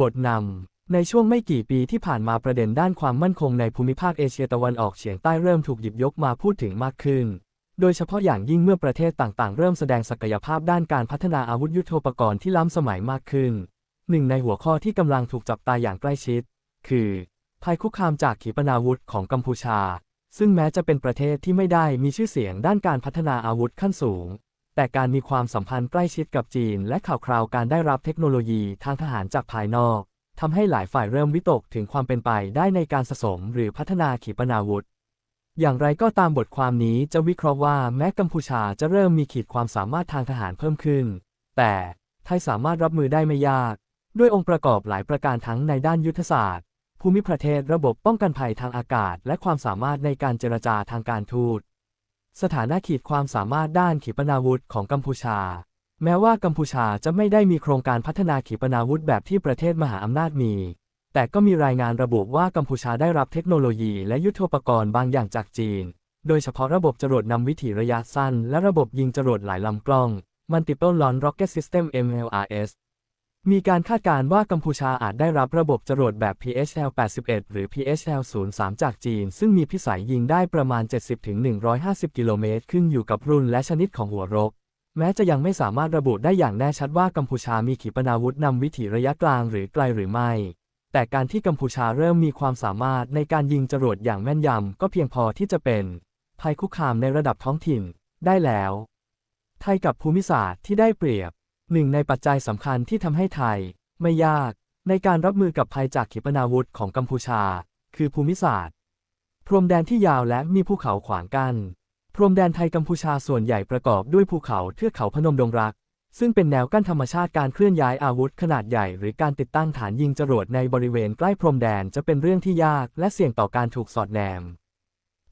บทนำ ในช่วงไม่กี่ปีที่ผ่านมาประเด็นด้านความมั่นคงในภูมิภาคเอเชียตะวันออกเฉียงใต้เริ่มถูกหยิบยกมาพูดถึงมากขึ้น โดยเฉพาะอย่างยิ่งเมื่อประเทศต่างๆ เริ่มแสดงศักยภาพด้านการพัฒนาอาวุธยุทโธปกรณ์ที่ล้ำสมัยมากขึ้น หนึ่งในหัวข้อที่กำลังถูกจับตาอย่างใกล้ชิด คือ ภัยคุกคามจากขีปนาวุธของกัมพูชา ซึ่งแม้จะเป็นประเทศที่ไม่ได้มีชื่อเสียงด้านการพัฒนาอาวุธขั้นสูง แต่การมีความสัมพันธ์ใกล้ชิดกับจีน และข่าวคราวการได้รับเทคโนโลยีทางทหารจากภายนอกทำให้หลายฝ่ายเริ่มวิตกถึงความเป็นไปได้ในการสะสมหรือพัฒนาขีปนาวุธ อย่างไรก็ตามบทความนี้จะวิเคราะห์ว่าแม้กัมพูชาจะเริ่มมีขีดความสามารถทางทหารเพิ่มขึ้น แต่ไทยสามารถรับมือได้ไม่ยาก ด้วยองค์ประกอบหลายประการทั้งในด้านยุทธศาสตร์ ภูมิประเทศระบบป้องกันภัยทางอากาศ และความสามารถในการเจรจาทางการทูต สถานะขีดความสามารถด้านขีปนาวุธของกัมพูชา แม้ว่ากัมพูชาจะไม่ได้มีโครงการพัฒนาขีปนาวุธแบบที่ประเทศมหาอำนาจมี แต่ก็มีรายงานระบุว่ากัมพูชาได้รับเทคโนโลยีและยุทโธปกรณ์บางอย่างจากจีน โดยเฉพาะระบบจรวดนำวิถีระยะสั้น และระบบยิงจรวดหลายลำกล้อง Multiple Launch Rocket System MLRS มีการคาดการณ์ว่ากัมพูชาอาจได้รับระบบจรวดแบบ PHL-81 หรือ PHL-03 จากจีน ซึ่งมีพิสัยยิงได้ประมาณ 70-150 กิโลเมตร ขึ้นอยู่กับรุ่นและชนิดของหัวรบ แม้จะยังไม่สามารถระบุได้อย่างแน่ชัดว่ากัมพูชามีขีปนาวุธนำวิถีระยะกลางหรือไกลหรือไม่ แต่การที่กัมพูชาเริ่มมีความสามารถในการยิงจรวดอย่างแม่นยำ ก็เพียงพอที่จะเป็นภัยคุกคามในระดับท้องถิ่น ได้แล้ว ไทยกับภูมิศาสตร์ที่ได้เปรียบ หนึ่งในปัจจัยสำคัญที่ทำให้ไทย ไม่ยาก ในการรับมือกับภัยจากขีปนาวุธของกัมพูชา คือภูมิศาสตร์ พรมแดนที่ยาวและมีภูเขาขวางกัน้นพรมแดนไทยกัมพูชาส่วนใหญ่ประกอบด้วยภูเขาเทือกเขาพนมดงรัก ซึ่งเป็นแนวกั้นธรรมชาติการเคลื่อนย้ายอาวุธขนาดใหญ่ หรือการติดตั้งฐานยิงจรวดในบริเวณใกล้พรมแดนจะเป็นเรื่องที่ยากและเสี่ยงต่อการถูกสอดแนม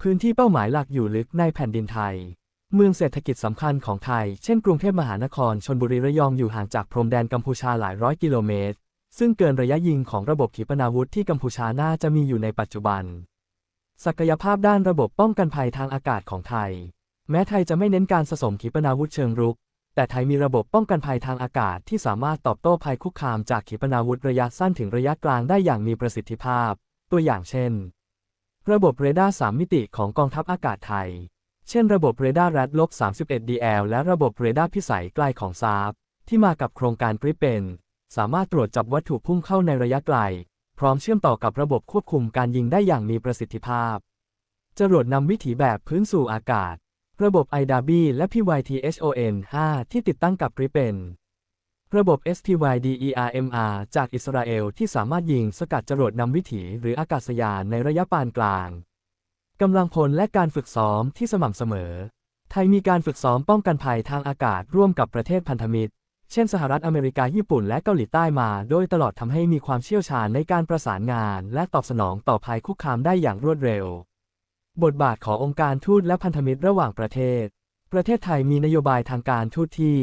พื้นที่เป้าหมายหลักอยู่ลึกในแผ่นดินไทย เมืองเศรษฐกิจสำคัญของไทย เช่นกรุงเทพมหานคร ชนบุรี ระยองอยู่ห่างจากพรมแดนกัมพูชาหลายร้อยกิโลเมตร ซึ่งเกินระยะยิงของระบบขีปนาวุธที่กัมพูชาน่าจะมีอยู่ในปัจจุบัน ศักยภาพด้านระบบป้องกันภัยทางอากาศของไทย แม้ไทยจะไม่เน้นการสะสมขีปนาวุธเชิงรุก แต่ไทยมีระบบป้องกันภัยทางอากาศที่สามารถตอบโต้ภัยคุกคามจากขีปนาวุธระยะสั้นถึงระยะกลางได้อย่างมีประสิทธิภาพ ตัวอย่างเช่น ระบบเรดาร์3มิติของกองทัพอากาศไทย เช่นระบบเรดาร์แรดลบ 31DL และระบบเรดาร์พิสัยไกลของซาบที่มากับโครงการกริปเป็น สามารถตรวจจับวัตถุพุ่งเข้าในระยะไกล พร้อมเชื่อมต่อกับระบบควบคุมการยิงได้อย่างมีประสิทธิภาพ จรวดนำวิถีแบบพื้นสู่อากาศ ระบบ i d a b และ PYTHON 5 ที่ติดตั้งกับกริปเป็นระบบ SPYDERMR จากอิสราเอลที่สามารถยิงสกัดจรวดนำวิถีหรืออากาศยานในระยะปานกลาง กำลังพลและการฝึกซ้อมที่สม่ำเสมอ ไทยมีการฝึกซ้อมป้องกันภัยทางอากาศร่วมกับประเทศพันธมิตร เช่นสหรัฐอเมริกาญี่ปุ่นและเกาหลีใต้มา โดยตลอดทำให้มีความเชี่ยวชาญในการประสานงาน และตอบสนองต่อภัยคุกคามได้อย่างรวดเร็ว บทบาทขององค์การทูตและพันธมิตรระหว่างประเทศ ประเทศไทยมีนโยบายทางการทูตที่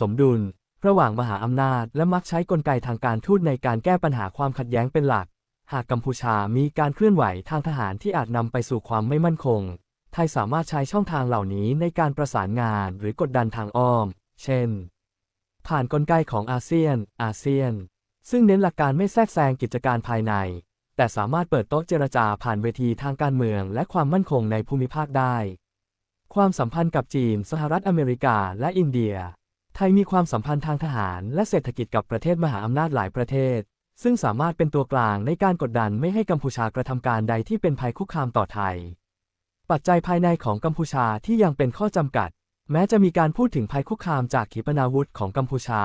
สมดุล ระหว่างมหาอำนาจ และมักใช้กลไกทางการทูตในการแก้ปัญหาความขัดแย้งเป็นหลัก หากกัมพูชามีการเคลื่อนไหวทางทหารที่อาจนำไปสู่ความไม่มั่นคง ไทยสามารถใช้ช่องทางเหล่านี้ในการประสานงานหรือกดดันทางอ้อม เช่น ผ่านกลไกของอาเซียน อาเซียน ซึ่งเน้นหลักการไม่แทรกแซงกิจการภายใน แต่สามารถเปิดโต๊ะเจรจาผ่านเวทีทางการเมืองและความมั่นคงในภูมิภาคได้ ความสัมพันธ์กับจีน สหรัฐอเมริกา และอินเดีย ไทยมีความสัมพันธ์ทางทหารและเศรษฐกิจกับประเทศมหาอำนาจหลายประเทศ ซึ่งสามารถเป็นตัวกลางในการกดดันไม่ให้กัมพูชากระทำการใดที่เป็นภัยคุกคามต่อไทย ปัจจัยภายในของกัมพูชาที่ยังเป็นข้อจำกัด แม้จะมีการพูดถึงภัยคุกคามจากขีปนาวุธของกัมพูชา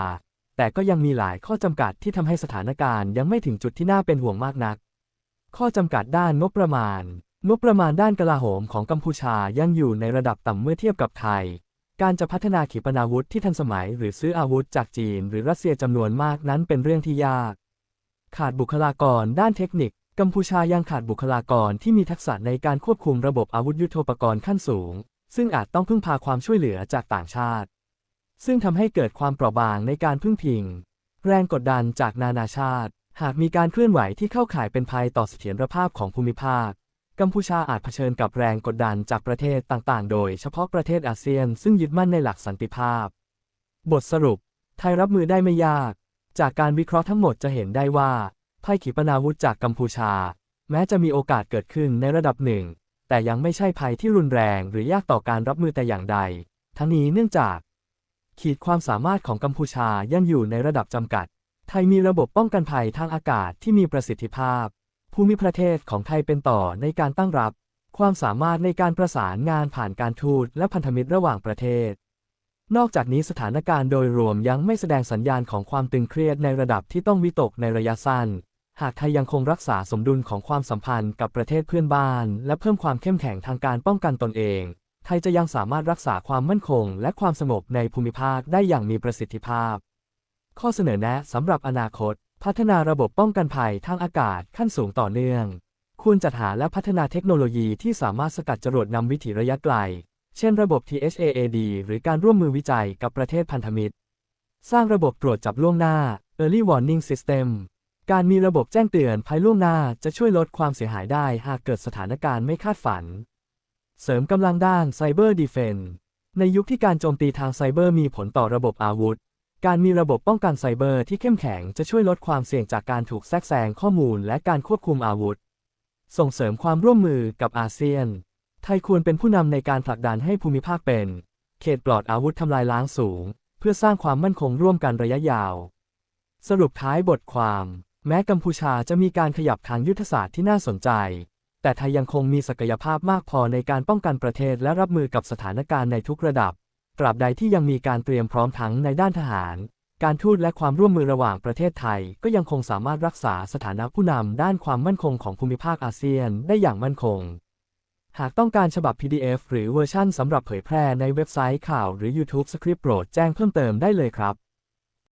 แต่ก็ยังมีหลายข้อจำกัดที่ทำให้สถานการณ์ยังไม่ถึงจุดที่น่าเป็นห่วงมากนัก ข้อจำกัดด้านงบประมาณ งบประมาณด้านกลาโหมของกัมพูชายังอยู่ในระดับต่ำเมื่อเทียบกับไทยการจะพัฒนาขีปนาวุธที่ทันสมัยหรือซื้ออาวุธจากจีนหรือรัสเซียจำนวนมากนั้นเป็นเรื่องที่ยาก ขาดบุคลากรด้านเทคนิค กัมพูชายังขาดบุคลากรที่มีทักษะในการควบคุมระบบอาวุธยุโทโธปกรณ์ขั้นสูง ซึ่งอาจต้องพึ่งพาความช่วยเหลือจากต่างชาติ ซึ่งทำให้เกิดความเปราะบางในการพึ่งพิง แรงกดดันจากนานาชาติ หากมีการเคลื่อนไหวที่เข้าข่ายเป็นภัยต่อเสถียรภาพของภูมิภาค กัมพูชาอาจเผชิญกับแรงกดดันจากประเทศต่างๆ โดยเฉพาะประเทศอาเซียน ซึ่งยึดมั่นในหลักสันติภาพ บทสรุป ไทยรับมือได้ไม่ยาก จากการวิเคราะห์ทั้งหมดจะเห็นได้ว่าภัยขีปนาวุธจากกัมพูชา แม้จะมีโอกาสเกิดขึ้นในระดับหนึ่ง แต่ยังไม่ใช่ภัยที่รุนแรงหรือยากต่อการรับมือแต่อย่างใด ทั้งนี้เนื่องจาก ขีดความสามารถของกัมพูชายังอยู่ในระดับจำกัด ไทยมีระบบป้องกันภัยทางอากาศที่มีประสิทธิภาพ ภูมิประเทศของไทยเป็นต่อในการตั้งรับ ความสามารถในการประสานงานผ่านการทูตและพันธมิตรระหว่างประเทศ นอกจากนี้สถานการณ์โดยรวมยังไม่แสดงสัญญาณของความตึงเครียดในระดับที่ต้องวิตกในระยะสั้น หากไทยยังคงรักษาสมดุลของความสัมพันธ์กับประเทศเพื่อนบ้าน และเพิ่มความเข้มแข็งทางการป้องกันตนเอง ไทยจะยังสามารถรักษาความมั่นคง และความสงบในภูมิภาคได้อย่างมีประสิทธิภาพ ข้อเสนอแนะสำหรับอนาคต พัฒนาระบบป้องกันภัยทางอากาศขั้นสูงต่อเนื่อง ควรจัดหาและพัฒนาเทคโนโลยีที่สามารถสกัดจรวดนำวิถีระยะไกล เช่นระบบ THAAD หรือการร่วมมือวิจัยกับประเทศพันธมิตร สร้างระบบตรวจจับล่วงหน้า Early Warning System การมีระบบแจ้งเตือนภัยล่วงหน้าจะช่วยลดความเสียหายได้หากเกิดสถานการณ์ไม่คาดฝัน เสริมกำลังด้าน Cyber Defense ในยุคที่การโจมตีทางไซเบอร์มีผลต่อระบบอาวุธ การมีระบบป้องกันไซเบอร์ที่เข้มแข็งจะช่วยลดความเสี่ยงจากการถูกแทรกแซงข้อมูลและการควบคุมอาวุธ ส่งเสริมความร่วมมือกับอาเซียน ไทยควรเป็นผู้นำในการผลักดันให้ภูมิภาคเป็น เขตปลอดอาวุธทำลายล้างสูง เพื่อสร้างความมั่นคงร่วมกันระยะยาว สรุปท้ายบทความ แม้กัมพูชาจะมีการขยับทางยุทธศาสตร์ที่น่าสนใจ แต่ไทยยังคงมีศักยภาพมากพอในการป้องกันประเทศและรับมือกับสถานการณ์ในทุกระดับ ตราบใดที่ยังมีการเตรียมพร้อมทั้งในด้านทหาร การทูตและความร่วมมือระหว่างประเทศไทย ก็ยังคงสามารถรักษาสถานะผู้นำด้านความมั่นคงของภูมิภาคอาเซียนได้อย่างมั่นคง หากต้องการฉบับ PDF หรือเวอร์ชั่นสำหรับเผยแพร่ในเว็บไซต์ข่าวหรือ YouTube สคริปต์โปรดแจ้งเพิ่มเติมได้เลยครับ